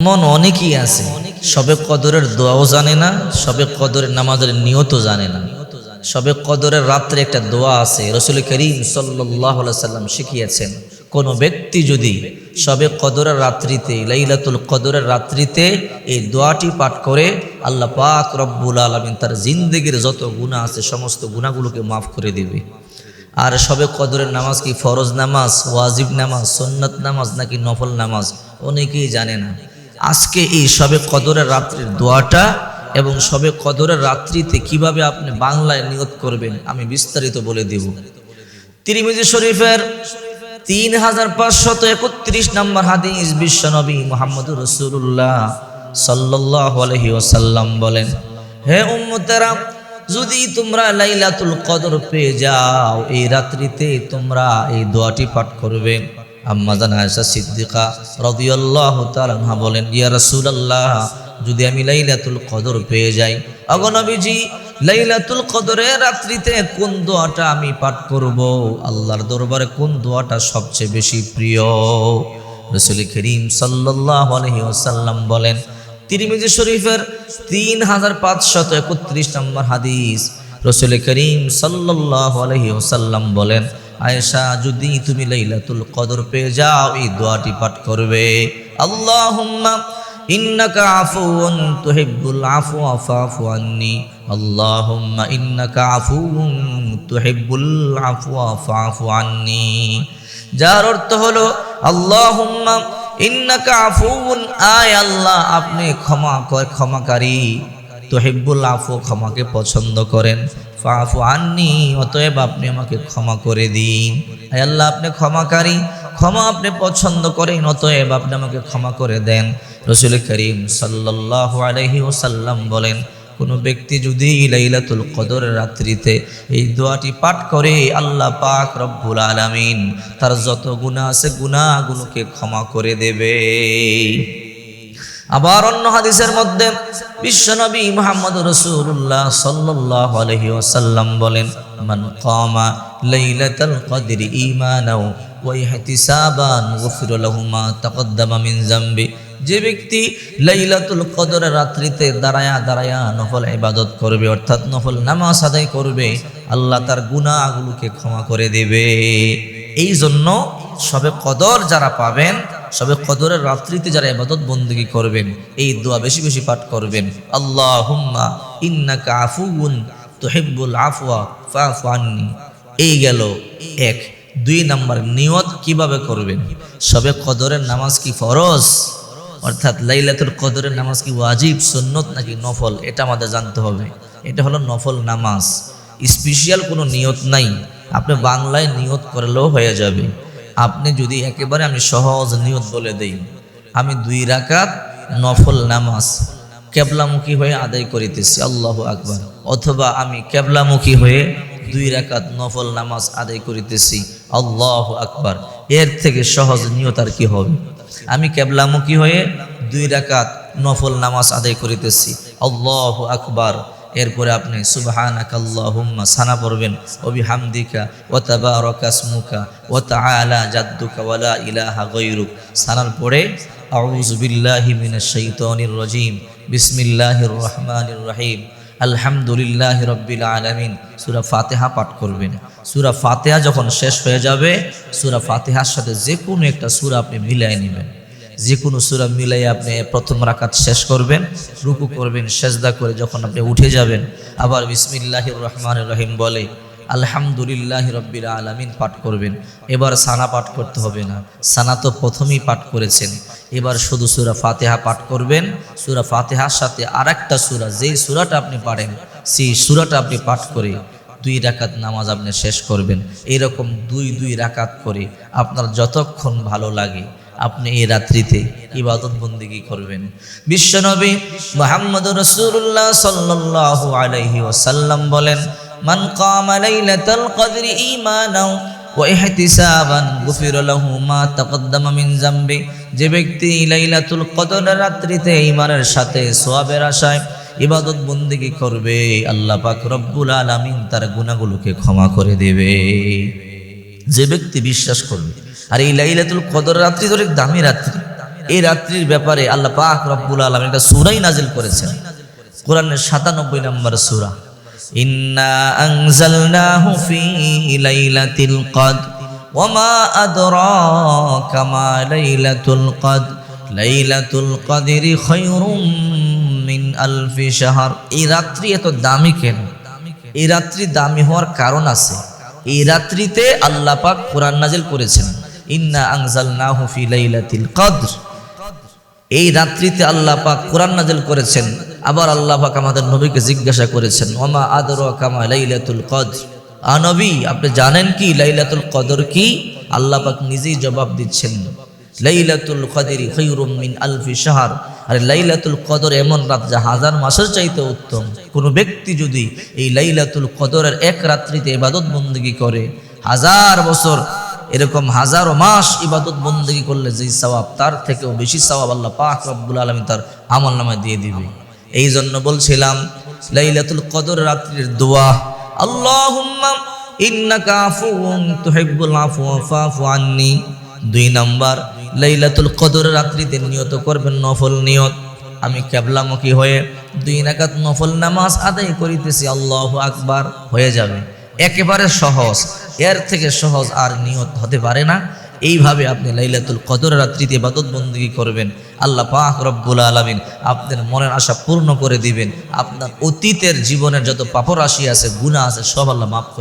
এমন অনেকেই আছে, সবে কদরের দোয়াও জানে না, সবে কদরের নামাজের নিয়তও জানে না। সবে কদরের রাত্রে একটা দোয়া আছে, রসুল করিম সাল্লাম শিখিয়েছেন, কোন ব্যক্তি যদি সবে কদরের রাত্রিতে, লাইলাতুল কদরের রাত্রিতে এই দোয়াটি পাঠ করে, আল্লাহ পাক রব্বুল আলমিন তার জিন্দগির যত গুণা আছে, সমস্ত গুণাগুলোকে মাফ করে দেবে। আর সবে কদরের নামাজ কি ফরজ নামাজ, ওয়াজিব নামাজ, সন্নত নামাজ নাকি নফল নামাজ, অনেকেই জানে না। আজকে এই সবে কদরের রাত্রির দোয়াটা এবং সবে কদরের রাত্রিতে কীভাবে আপনি বাংলায় নিয়ত করবেন, আমি বিস্তারিত বলে দেব। তিরিমিজি শরীফের তিন হাজার পাঁচশত একত্রিশ নম্বর হাদিস বিশ্বনবী মোহাম্মদ রসুল্লাহ সাল্লাহ ওসাল্লাম বলেন, হে উম্মতেরা, যদি তোমরা লাইলাতুল কদর পেয়ে যাও, এই রাত্রিতে তোমরা এই দোয়াটি পাঠ করবে। আম্মাজান আয়েশা সিদ্দিকা রাদিয়াল্লাহু তাআলা বলেন, ইয়া রাসূলুল্লাহ, যদি আমি লাইলাতুল কদর পেয়ে যাই অগনবীজি লাইলাতুল কদরের রাত্রিতে কোন দোয়াটা আমি পাঠ করব? আল্লাহর দরবারে কোন দোয়াটা সবচেয়ে বেশি প্রিয়? রসুল করিম সাল্লাল্লাহু আলাইহি ওয়াসাল্লাম বলেন, তিরমিজি শরীফের তিন হাজার পাঁচশত একত্রিশ নম্বর হাদিস রসুল করিম সাল্লাহ আলহি ওসাল্লাম বলেন আয়েশা, যদি তুমি লাইলাতুল কদর পেয়ে যাও, এই দোয়াটি পাঠ করবে। আল্লাহুম্মা ইন্নাকা আফুউন তুহিব্বুল আফওয়া ফাফু আন্নি। আল্লাহুম্মা ইন্নাকা আফুউন তুহিব্বুল আফওয়া ফাফু আন্নি। যার অর্থ হলো, আল্লাহুম্মা ইন্নাকা আফুউন, আয় আল্লাহ, আপনি ক্ষমা কর, ক্ষমাকারী। তোহিব্বুল আফু, ক্ষমাকে পছন্দ করেন। ফাফু আননি, অতএব আপনি আমাকে ক্ষমা করে দিন। আল্লাহ, আপনি ক্ষমাকারী, ক্ষমা আপনি পছন্দ করেন, অতএব আপনি আমাকে ক্ষমা করে দেন। রসুল করিম সাল্লাহ আলহি ওসাল্লাম বলেন, কোনো ব্যক্তি যদি লাইলাতুল কদরের রাত্রিতে এই দোয়াটি পাঠ করে, আল্লাহ পাক রব্বুল আলামিন তার যত গুণা আছে গুণাগুলোকে ক্ষমা করে দেবে। আবার অন্য হাদিসের মধ্যে বিশ্বনবী মুহাম্মদ রসুল্লাহ সাল্লাল্লাহু আলাইহি ওয়াসাল্লাম বলেন, মান কামা লাইলাতাল কদরি ঈমানাও ওয়া ইহতিসাবান গুফির লাহু মা তাকদ্দামা মিন যামবি। যে ব্যক্তি লাইলাতুল কদরের রাত্রিতে দাঁড়ায়া দাঁড়ায়া নফল ইবাদত করবে, অর্থাৎ নফল নামাজ আদায় করবে, আল্লাহ তার গুনাহগুলোকে ক্ষমা করে দেবে। এই জন্য সবে কদর যারা পাবেন সবে কদরের রাত্রিতে যারা ইবাদত বন্দেগী করবেন, এই দোয়া বেশি বেশি পাঠ করবেন। আল্লাহ এই গেল এক। দুই নাম্বার নিয়ত কীভাবে করবেন? সবে কদরের নামাজ কি ফরজ? অর্থাৎ লাইলাতুল কদরের নামাজ কি ওয়াজিব, সুন্নত নাকি নফল? এটা আমাদের জানতে হবে। এটা হলো নফল নামাজ। স্পেশাল কোনো নিয়ত নাই। আপনি বাংলায় নিয়ত করলেও হয়ে যাবে। আপনি যদি একেবারে আমি সহজ নিয়ত বলে দেই, আমি দুই রাকাত নফল নামাজ কেবলামুখী হয়ে আদায় করিতেছি, আল্লাহ আকবর। অথবা আমি কেবলামুখী হয়ে দুই রাকাত নফল নামাজ আদায় করিতেছি, আল্লাহ আকবার। এর থেকে সহজ নিয়ত আর কি হবে? আমি কেবলামুখী হয়ে দুই রাকাত নফল নামাজ আদায় করিতেছি, আল্লাহ আকবার। এরপরে আপনি সুবহানাক আল্লাহুম্মা সানা পড়বেন ওবি হামদিকা ওয়া তাবারাকাসমুকা ওয়া তাআলা জাদ্দুকা ওয়া লা ইলাহা গায়রুক। সানার পরে, আউযু বিল্লাহি মিনাশ শাইতানির রাজীম। বিসমিল্লাহির রহমানির রহিম। আলহামদুলিল্লাহ রব্বিল আলামিন। সূরা ফাতিহা পাঠ করবেন। সূরা ফাতিহা যখন শেষ হয়ে যাবে, সুরা ফাতেহার সাথে যে কোনো একটা সূরা আপনি মিলাই নেবেন। যে কোনো সুরা মিলাই আপনি প্রথম রাকাত শেষ করবেন, রুকু করবেন, সেজদা করে যখন আপনি উঠে যাবেন, আবার বিসমিল্লাহির রহমান রহিম বলে, আলহামদুলিল্লাহ রব্বিল আলামিন পাঠ করবেন। এবার সানা পাঠ করতে হবে না। সানা তো প্রথমেই পাঠ করেছেন। এবার শুধু সুরা ফাতেহা পাঠ করবেন। সুরা ফাতেহার সাথে আর একটা সুরা, যেই সুরাটা আপনি পারেন, সেই সুরাটা আপনি পাঠ করে দুই রাকাত নামাজ আপনি শেষ করবেন। এরকম দুই দুই রাকাত করে আপনার যতক্ষণ ভালো লাগে আপনি এই রাত্রিতে ইবাদত বন্দিগি করবেন। বিশ্বনবী মোহাম্মদ রসুল্লাহ সাল্লাল্লাহু আলাইহি ওয়াসাল্লাম বলেন, মান কামা লাইলাতাল কদরি ঈমানাও ওয়া ইহতিসাবান গুফির লাহু যে ব্যক্তি লাইলাতুল কদর রাত্রিতে ঈমানের সাথে সওয়াবের আশায় ইবাদত বন্দিগি করবে, আল্লাহ পাক রব্বুল আলামিন তার গুনাহগুলোকে ক্ষমা করে দেবে। যে ব্যক্তি বিশ্বাস করবে আর এই লাইলাতুল কদর রাত্রি তো অনেক দামি রাত্রি। এই রাত্রির ব্যাপারে আল্লাহ পাক রব্বুল আলম একটা সুরাই নাজিল করেছেন। কোরআনের সাতানব্বই নম্বর সুরা। ইন্না আনজালনাহু ফি লাইলাতিল কদর। ওয়ামা আদরাকা মা লাইলাতুল কদর। লাইলাতুল কদরি খায়রুম মিন আলফি শাহর। এই রাত্রি এত দামি কেন? এই রাত্রি দামি হওয়ার কারণ আছে। এই রাত্রিতে আল্লাহ পাক কোরআন নাজিল করেছেন। ইন্না আনজালনাহু ফি লাইলাতিল কদর। এই রাত্রিতে আল্লাহ পাক কোরআন নাজিল করেছেন। আবার আল্লাহ পাক আমাদের নবীকে জিজ্ঞাসা করেছেন, ওমা আদর কামা লাইলাতুল কদর? আনবী আপনি জানেন কি লাইলাতুল কদর কি? আল্লাহ পাক নিজেই জবাব দিচ্ছেন, লাইলাতুল কদরি খৈরুম মিন আলফি শাহর। আরে লাইলাতুল কদর এমন রাত যা হাজার মাসের চাইতে উত্তম। কোনো ব্যক্তি যদি এই লাইলাতুল কদরের এক রাত্রিতে ইবাদত বন্দী করে, হাজার বছর এরকম হাজারো মাস ইবাদত বন্দেগী করলে যেই সওয়াব, তার থেকেও বেশি সওয়াব আল্লাহ পাক রব্বুল আলমী তার আমল নামায় দিয়ে দিবে। এই জন্য বলছিলাম, লাইলাতুল কদর রাত্রির দোয়া, আল্লাহুম্মা ইন্নাকা আফুউন তুহিব্বুল আফওয়া ফাফু আন্নি। দুই নাম্বার, লাইলাতুল কদর রাত্রিতে নিয়ত করবেন নফল নিয়ত। আমি কেবলামুখী হয়ে দুই নাকাত নফল নামাজ আদায় করিতেছি, আল্লাহু আকবার, হয়ে যাবে। একেবারে সহজ। এর থেকে সহজ আর নিয়ত হতে পারে না। এইভাবে আপনি লাইলাতুল কদর রাত্রিতে বাদত বন্দী করবেন। আল্লাহ পাক রব্বুল আলমিন আপনার মনের আশা পূর্ণ করে দিবেন। আপনার অতীতের জীবনের যত পাপরাশি আছে গুণা আছে, সব আল্লাহ মাফ